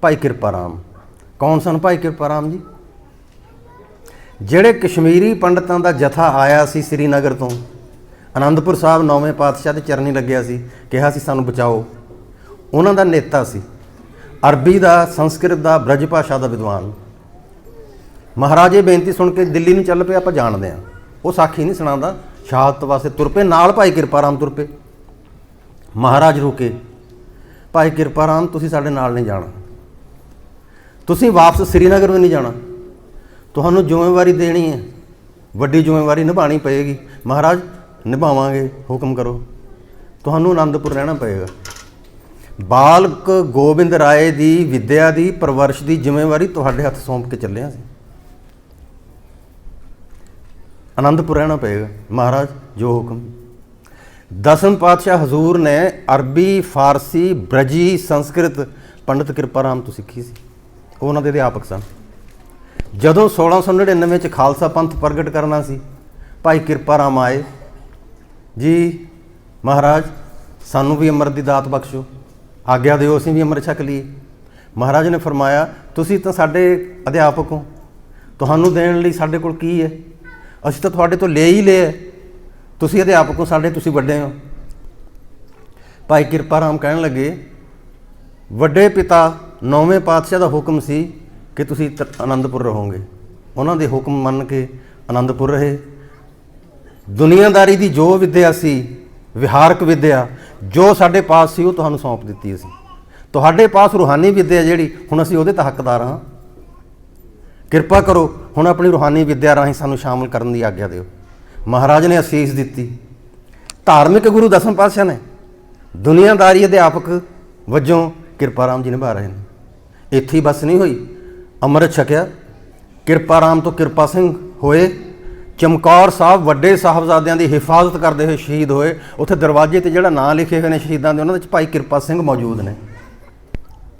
ਭਾਈ ਕਿਰਪਾ ਰਾਮ। ਕੌਣ ਸਨ ਭਾਈ ਕਿਰਪਾ ਰਾਮ ਜੀ? ਜਿਹੜੇ ਕਸ਼ਮੀਰੀ ਪੰਡਤਾਂ ਦਾ ਜਥਾ ਆਇਆ ਸੀ ਸ੍ਰੀਨਗਰ ਤੋਂ ਆਨੰਦਪੁਰ ਸਾਹਿਬ ਨੌਵੇਂ ਪਾਤਸ਼ਾਹ ਦੇ ਚਰਨੀ ਲੱਗਿਆ ਸੀ, ਕਿਹਾ ਸੀ ਸਾਨੂੰ ਬਚਾਓ। ਉਹਨਾਂ ਦਾ ਨੇਤਾ ਸੀ, ਅਰਬੀ ਦਾ, ਸੰਸਕ੍ਰਿਤ ਦਾ, ਬ੍ਰਜ ਭਾਸ਼ਾ ਦਾ ਵਿਦਵਾਨ। ਮਹਾਰਾਜੇ, ਬੇਨਤੀ ਸੁਣ ਕੇ ਦਿੱਲੀ ਨੂੰ ਚੱਲ ਪਏ, ਆਪਾਂ ਜਾਣਦੇ ਆ ਉਹ ਸਾਖੀ ਨਹੀਂ ਸੁਣਾਉਂਦਾ, ਸ਼ਹਾਦਤ ਵਾਸਤੇ ਤੁਰ ਪਏ, ਨਾਲ ਭਾਈ ਕਿਰਪਾ ਰਾਮ ਤੁਰ ਪਏ। ਮਹਾਰਾਜ ਰੁਕੇ। ਭਾਈ ਕਿਰਪਾ ਰਾਮ, ਤੁਸੀਂ ਸਾਡੇ ਨਾਲ ਨਹੀਂ ਜਾਣਾ। ਤੁਸੀਂ ਵਾਪਸ ਸ੍ਰੀਨਗਰ ਵੀ ਨਹੀਂ ਜਾਣਾ। ਤੁਹਾਨੂੰ ਜ਼ਿੰਮੇਵਾਰੀ ਦੇਣੀ ਹੈ। ਵੱਡੀ ਜ਼ਿੰਮੇਵਾਰੀ ਨਿਭਾਣੀ ਪਏਗੀ। ਮਹਾਰਾਜ, ਨਿਭਾਵਾਂਗੇ। ਹੁਕਮ ਕਰੋ। ਤੁਹਾਨੂੰ ਆਨੰਦਪੁਰ ਰਹਿਣਾ ਪਏਗਾ। ਬਾਲਕ ਗੋਬਿੰਦ ਰਾਏ ਦੀ ਵਿਦਿਆ ਦੀ ਪਰਵਰਿਸ਼ ਦੀ ਜ਼ਿੰਮੇਵਾਰੀ ਤੁਹਾਡੇ ਹੱਥ ਸੌਂਪ ਕੇ ਚੱਲਿਆ ਸੀ। ਆਨੰਦਪੁਰ ਰਹਿਣਾ ਪਏਗਾ। ਮਹਾਰਾਜ, ਜੋ ਹੁਕਮ। ਦਸਮ ਪਾਤਸ਼ਾਹ ਹਜ਼ੂਰ ਨੇ ਅਰਬੀ, ਫਾਰਸੀ, ਬ੍ਰਜੀ ਸੰਸਕ੍ਰਿਤ ਪੰਡਿਤ ਕਿਰਪਾ ਰਾਮ ਤੋਂ ਸਿੱਖੀ ਸੀ। ਉਹ ਉਹਨਾਂ ਦੇ ਅਧਿਆਪਕ ਸਨ। ਜਦੋਂ 1699 ਚ ਖਾਲਸਾ ਪੰਥ ਪ੍ਰਗਟ ਕਰਨਾ ਸੀ, ਭਾਈ ਕਿਰਪਾ ਰਾਮ ਆਏ। ਜੀ, ਮਹਾਰਾਜ, ਸਾਨੂੰ ਵੀ ਅੰਮ੍ਰਿਤ ਦੀ ਦਾਤ ਬਖਸ਼ੋ। ਆਗਿਆ ਦਿਓ, ਅਸੀਂ ਵੀ ਅੰਮ੍ਰਿਤ ਛਕ ਲਈਏ। ਮਹਾਰਾਜ ਨੇ ਫਰਮਾਇਆ, ਤੁਸੀਂ ਤਾਂ ਸਾਡੇ ਅਧਿਆਪਕ ਹੋ। ਤੁਹਾਨੂੰ ਦੇਣ ਲਈ ਸਾਡੇ ਕੋਲ ਕੀ ਹੈ? ਅਸੀਂ ਤਾਂ ਤੁਹਾਡੇ ਤੋਂ ਲੈ ਹੀ ਲਿਆ ਤੁਸੀਂ ਅਧਿਆਪਕ ਹੋ, ਸਾਡੇ ਤੁਸੀਂ ਵੱਡੇ ਹੋ। ਭਾਈ ਕਿਰਪਾ ਰਾਮ ਕਹਿਣ ਲੱਗੇ, ਵੱਡੇ ਪਿਤਾ ਨੌਵੇਂ ਪਾਤਸ਼ਾਹ ਦਾ ਹੁਕਮ ਸੀ ਕਿ ਤੁਸੀਂ ਤ- ਆਨੰਦਪੁਰ ਰਹੋਗੇ। ਉਹਨਾਂ ਦੇ ਹੁਕਮ ਮੰਨ ਕੇ ਆਨੰਦਪੁਰ ਰਹੇ। ਦੁਨੀਆਦਾਰੀ ਦੀ ਜੋ ਵਿਦਿਆ ਸੀ, ਵਿਹਾਰਕ ਵਿਦਿਆ, ਜੋ ਸਾਡੇ ਪਾਸ ਸੀ, ਉਹ ਤੁਹਾਨੂੰ ਸੌਂਪ ਦਿੱਤੀ ਅਸੀਂ। ਤੁਹਾਡੇ ਪਾਸ ਰੂਹਾਨੀ ਵਿਦਿਆ ਜਿਹੜੀ, ਹੁਣ ਅਸੀਂ ਉਹਦੇ ਤਾਂ ਹੱਕਦਾਰ ਹਾਂ। ਕਿਰਪਾ ਕਰੋ, ਹੁਣ ਆਪਣੀ ਰੂਹਾਨੀ ਵਿਦਿਆ ਰਾਹੀਂ ਸਾਨੂੰ ਸ਼ਾਮਲ ਕਰਨ ਦੀ ਆਗਿਆ ਦਿਓ। ਮਹਾਰਾਜ ਨੇ ਅਸੀਸ ਦਿੱਤੀ। ਧਾਰਮਿਕ ਗੁਰੂ ਦਸਮ ਪਾਤਸ਼ਾਹ ਨੇ ਦੁਨੀਆਦਾਰੀ ਅਧਿਆਪਕ ਵਜੋਂ ਕਿਰਪਾ ਰਾਮ ਜੀ ਨਿਭਾ ਰਹੇ ਨੇ। ਇੱਥੇ ਹੀ ਬਸ ਨਹੀਂ ਹੋਈ। ਅੰਮ੍ਰਿਤ ਛਕਿਆ। ਕਿਰਪਾ ਰਾਮ ਤੋਂ ਕਿਰਪਾ ਸਿੰਘ ਹੋਏ। ਚਮਕੌਰ ਸਾਹਿਬ ਵੱਡੇ ਸਾਹਿਬਜ਼ਾਦਿਆਂ ਦੀ ਹਿਫਾਜ਼ਤ ਕਰਦੇ ਹੋਏ ਸ਼ਹੀਦ ਹੋਏ। ਉੱਥੇ ਦਰਵਾਜ਼ੇ ਤੇ ਜਿਹੜਾ ਨਾਂ ਲਿਖੇ ਹੋਏ ਨੇ ਸ਼ਹੀਦਾਂ ਦੇ, ਉਹਨਾਂ ਦੇ ਵਿੱਚ ਭਾਈ ਕਿਰਪਾ ਸਿੰਘ ਮੌਜੂਦ ਨੇ।